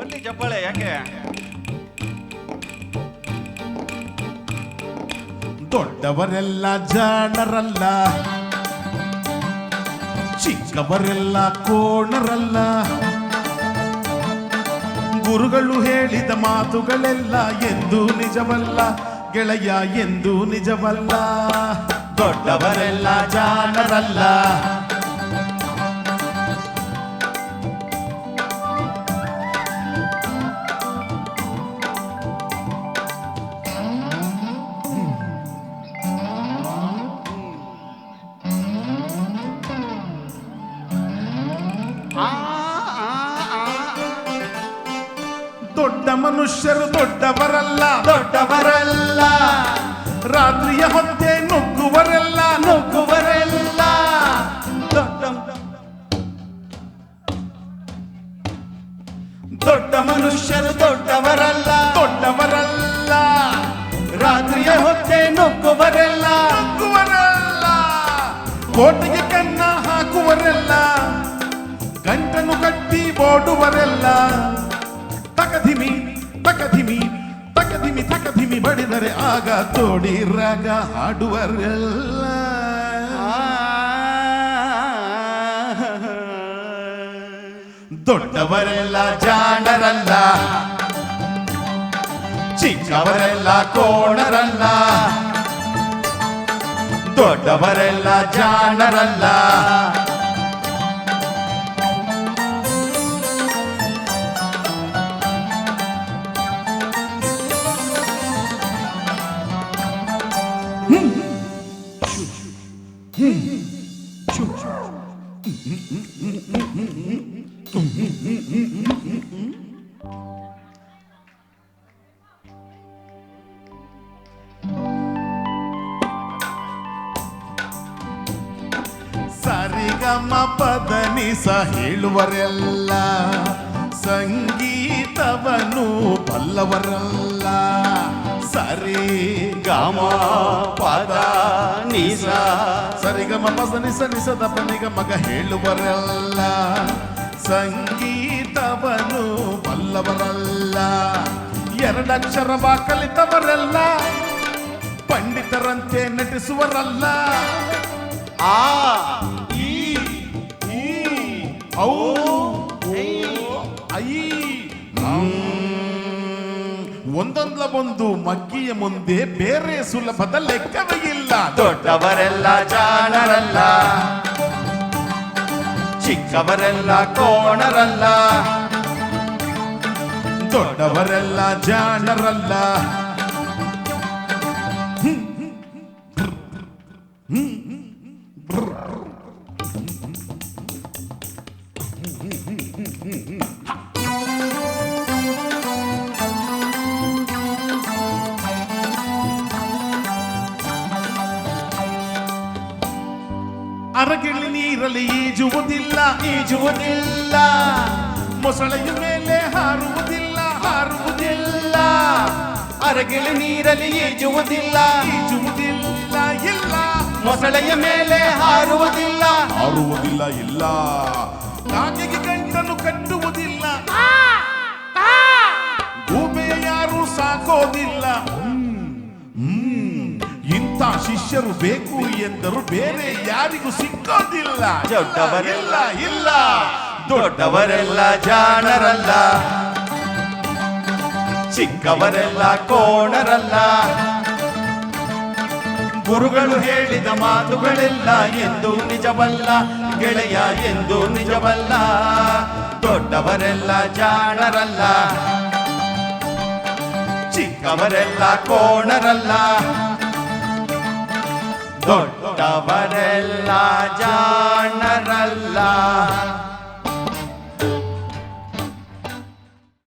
ಬನ್ನಿ ಚಪ್ಪಾಳೆ, ಯಾಕೆ? ದೊಡ್ಡವರೆಲ್ಲ ಜಾಣರಲ್ಲ, ಚಿಕ್ಕವರೆಲ್ಲ ಕೋಣರಲ್ಲ. ಗುರುಗಳು ಹೇಳಿದ ಮಾತುಗಳೆಲ್ಲ ಎಂದು ನಿಜವಲ್ಲ, ಗೆಳೆಯ ಎಂದು ನಿಜವಲ್ಲ. ದೊಡ್ಡವರೆಲ್ಲ ಜಾಣರಲ್ಲ ದೊಡ್ಡ ಮನುಷ್ಯರು ದೊಡ್ಡವರಲ್ಲ. ದೊಡ್ಡವರಲ್ಲ. ರಾತ್ರಿಯ ಹೊತ್ತೆ ನುಗ್ಗುವರೆಲ್ಲ. ನುಗ್ಗುವರೆಲ್ಲ. ದೊಡ್ಡ ದೊಡ್ಡ ಮನುಷ್ಯರು ದೊಡ್ಡವರಲ್ಲ. ದೊಡ್ಡವರಲ್ಲ. ರಾತ್ರಿಯ ಹೊತ್ತೆ ನುಗ್ಗುವರೆಲ್ಲ. ನುಗ್ಗುವರಲ್ಲ. ಕೋಟಿಗೆ ಕನ್ನ ಕಟ್ಟಿ ಓಡುವರೆಲ್ಲ. ತಕಧಿಮಿ ತಕಧಿಮಿ ತಕಧಿಮಿ ತಕಧಿಮಿ ಬಡಿದರೆ ಆಗ ತೋಡಿ ರಾಗ ಹಾಡುವರೆಲ್ಲ. ದೊಡ್ಡವರೆಲ್ಲ ಜಾಣರಲ್ಲ, ಚಿಕ್ಕವರೆಲ್ಲ ಕೋಣರಲ್ಲ. ದೊಡ್ಡವರೆಲ್ಲ ಜಾಣರಲ್ಲ ಸರಿಗಮ ಪದನಿ ಸ ಹೇಳುವರೆಲ್ಲ ಸಂಗೀತವನ್ನು ಬಲ್ಲವರಲ್ಲ ಸರಿ ಗಮ ಪದ ನಿಸ ಸರಿಗಮ ಪದ ನಿಸ ನಿಸದ ಪನಿಗ ಮಗ ಹೇಳುವರೆಲ್ಲ ಸಂಗೀತವನ್ನು ಬಲ್ಲವರಲ್ಲ ಎರಡಕ್ಷರ ಕಲಿತವರೆಲ್ಲ ಪಂಡಿತರಂತೆ ನಟಿಸುವರಲ್ಲ ಆ ಈ ಈ ಔ ಓ, ಐ ಹಂ. ಒಂದೊಂದ್ಲ ಒಂದು ಮಗ್ಗಿಯ ಮುಂದೆ ಬೇರೆ ಸುಲಭದ ಲೆಕ್ಕವೇ ಇಲ್ಲ ದೊಡ್ಡವರೆಲ್ಲ ಜಾಣರಲ್ಲ ಚಿಕ್ಕವರೆಲ್ಲ ಕೋಣರಲ್ಲ ದೊಡ್ಡವರೆಲ್ಲ ಜಾಣರಲ್ಲ ಅರಗಿಳಿ ನೀರಲ್ಲಿ ಈಜುವುದಿಲ್ಲ ಈಜುವುದಿಲ್ಲ. ಮೊಸಳೆಯ ಮೇಲೆ ಹಾರುವುದಿಲ್ಲ ಹಾರುವುದಿಲ್ಲ. ಅರಗಿಳಿ ನೀರಲ್ಲಿ ಈಜುವುದಿಲ್ಲ ಈಜುವುದಿಲ್ಲ. ಇಲ್ಲ. ಮೊಸಳೆಯ ಮೇಲೆ ಹಾರುವುದಿಲ್ಲ ಹಾರುವುದಿಲ್ಲ ಇಲ್ಲ. ಕಾಗೆಗೆ ಗಂಟನ್ನು ಕಟ್ಟುವುದಿಲ್ಲ. ಗೂಬೆಯ ಯಾರು ಸಾಕೋದಿಲ್ಲ. ಇಂಥ ಶಿಷ್ಯರು ಬೇಕು ಎಂದರು ಬೇರೆ ಯಾರಿಗೂ ಸಿಕ್ಕೋದಿಲ್ಲ. ದೊಡ್ಡವರೆಲ್ಲ ಇಲ್ಲ ಇಲ್ಲ. ದೊಡ್ಡವರೆಲ್ಲ ಜಾಣರಲ್ಲ. ಚಿಕ್ಕವರೆಲ್ಲ ಕೋಣರಲ್ಲ. ಗುರುಗಳು ಹೇಳಿದ ಮಾತುಗಳೆಲ್ಲ ಎಂದು ನಿಜವಲ್ಲ ಗೆಳೆಯ ಎಂದು ನಿಜವಲ್ಲ. ದೊಡ್ಡವರೆಲ್ಲ ಜಾಣರಲ್ಲ. ಚಿಕ್ಕವರೆಲ್ಲ ಕೋಣರಲ್ಲ. ದೊಡ್ಡವರೆಲ್ಲ ಜಾಣರಲ್ಲ